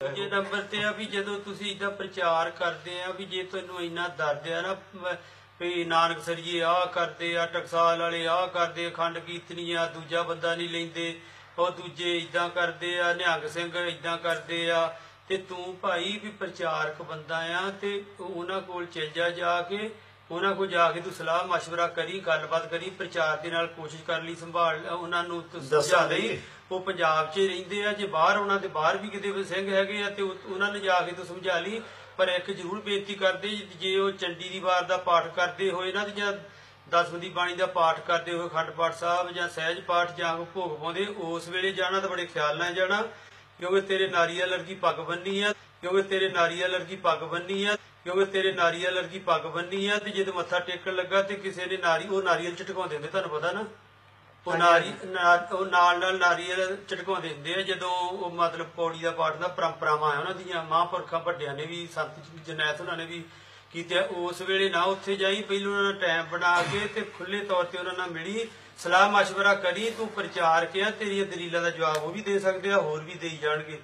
ਜੇ ਨੰਬਰ ਤੇ ਆ ਵੀ ਜਦੋਂ ਤੁਸੀਂ ਇਦਾਂ ਪ੍ਰਚਾਰ ਕਰਦੇ ਆ ਵੀ ਜੇ ਤੁਹਾਨੂੰ ਇੰਨਾ ਦਰਦ ਆ ਨਾ, ਵੀ ਨਾਨਕ ਸਰੀਏ ਆ ਕਰਦੇ ਆ, ਟਕਸਾਲ ਵਾਲੇ ਆ ਕਰਦੇ ਖੰਡ ਕੀਰਤਨੀਆਂ ਦੂਜਾ ਬੰਦਾ ਨਹੀਂ ਲੈਂਦੇ, ਉਹ ਦੂਜੇ ਇਦਾਂ ਕਰਦੇ ਆ, ਨਿਹੰਗ ਸਿੰਘ ਇਦਾਂ ਕਰਦੇ ਆ, ਤੇ ਤੂੰ ਭਾਈ ਵੀ ਪ੍ਰਚਾਰਕ ਬੰਦਾ ਆ ਤੇ ਉਹਨਾਂ ਕੋਲ ਚੱਲ ਜਾ ਜਾ ਕੇ ਉਹਨਾਂ ਕੋਲ ਜਾ ਕੇ ਤੂੰ ਸਲਾਹ مشورہ ਕਰੀ ਗੱਲਬਾਤ ਕਰੀ ਪ੍ਰਚਾਰ ਦੇ ਨਾਲ ਕੋਸ਼ਿਸ਼ ਕਰ ਲਈ ਸੰਭਾਲ ਉਹਨਾਂ ਨੂੰ ਤੂੰ ਸਮਝਾ ਦੱਸਾਂਗੇ। ਲਈ ਉਹ ਪੰਜਾਬ 'ਚ ਹੀ ਰਹਿੰਦੇ ਆ ਜੇ ਬਾਹਰ ਉਹਨਾਂ ਦੇ ਬਾਹਰ ਵੀ ਕਿਤੇ ਸਿੰਘ ਹੈਗੇ ਆ ਤੇ ਉਹ- ਉਹਨਾਂ ਨੂੰ ਜਾ ਕੇ ਤੂੰ ਸਮਝਾ ਲਈ ਪਰ ਇੱਕ ਜ਼ਰੂਰ ਬੇਨਤੀ ਕਰਦੇ ਜੇ ਉਹ ਚੰਡੀ ਦੀ ਵਾਰ ਦਾ ਪਾਠ ਕਰਦੇ ਹੋਏ ਨਾ ਤੇ ਜਾਂ ਦਸਵੰਦੀ ਬਾਣੀ ਦਾ ਪਾਠ ਕਰਦੇ ਹੋਏ ਖੰਡ ਪਾਠ ਸਾਹਿਬ ਜਾਂ ਸਹਿਜ ਪਾਠ ਜਾਂ ਕੋਈ ਭੋਗ ਪਾਉਂਦੇ ਉਸ ਵੇਲੇ ਜਾਣਾ ਤਾਂ ਬੜੇ ਖਿਆਲ ਨਾਲ ਜਾਣਾ ਕਿਉਂਕਿ ਤੇਰੇ ਨਾਰੀਅਲ ਵਰਗੀ ਪੱਗ ਬੰਨੀ ਆ ਕਿਉਂਕਿ ਤੇਰੇ ਨਾਰੀਅਲ ਵਰਗੀ ਪੱਗ ਬੰਨੀ ਆ ਕਿਉਂਕਿ ਤੇਰੇ ਨਾਰੀਅਲ ਵਰਗੀ ਪੱਗ ਬੰਨੀ ਆ ਤੇ ਜਦੋਂ ਮੱਥਾ ਟੇਕਣ ਲੱਗਾ ਤੇ ਕਿਸੇ ਨੇ ਨਾਰੀ ਉਹ ਨਾਰੀਅਲ ਝਟਕਾਉਂਦੇ ਹੁੰਦੇ ਤੁਹਾਨੂੰ ਪਤਾ ਨਾ? ਉਹ ਨਾਰੀ ਉਹ ਨਾਲ ਨਾਲ ਨਾਰੀਅਲ ਝਟਕਾਉਂਦੇ ਹੁੰਦੇ ਆ ਜਦੋਂ ਉਹ ਮਤਲਬ ਪੌੜੀ ਦਾ ਪਾਠ ਦਾ ਪਰੰਪਰਾਵਾਂ ਆ ਉਹਨਾਂ ਦੀਆਂ ਮਹਾਂਪੁਰਖਾਂ ਵੱਡਿਆਂ ਨੇ ਵੀ ਸੰਤ ਜਨੈਤ ਉਹਨਾਂ ਨੇ ਵੀ ਕੀਤੇ ਉਸ ਵੇਲੇ ਨਾ ਉੱਥੇ ਜਾਈ ਪਹਿਲਾਂ ਉਹਨਾਂ ਨੇ ਟਾਈਮ ਬਣਾ ਕੇ ਤੇ ਖੁੱਲੇ ਤੌਰ ਤੇ ਉਹਨਾਂ ਨਾਲ ਮਿਲੀ ਸਲਾਹ مشورہ ਕਰੀ ਤੂੰ ਪ੍ਰਚਾਰ ਕਿਆ ਤੇਰੀਆਂ ਦਲੀਲਾਂ ਦਾ ਜਵਾਬ ਉਹ ਵੀ ਦੇ ਸਕਦੇ ਆ ਹੋਰ ਵੀ ਦੇਈ ਜਾਣਗੇ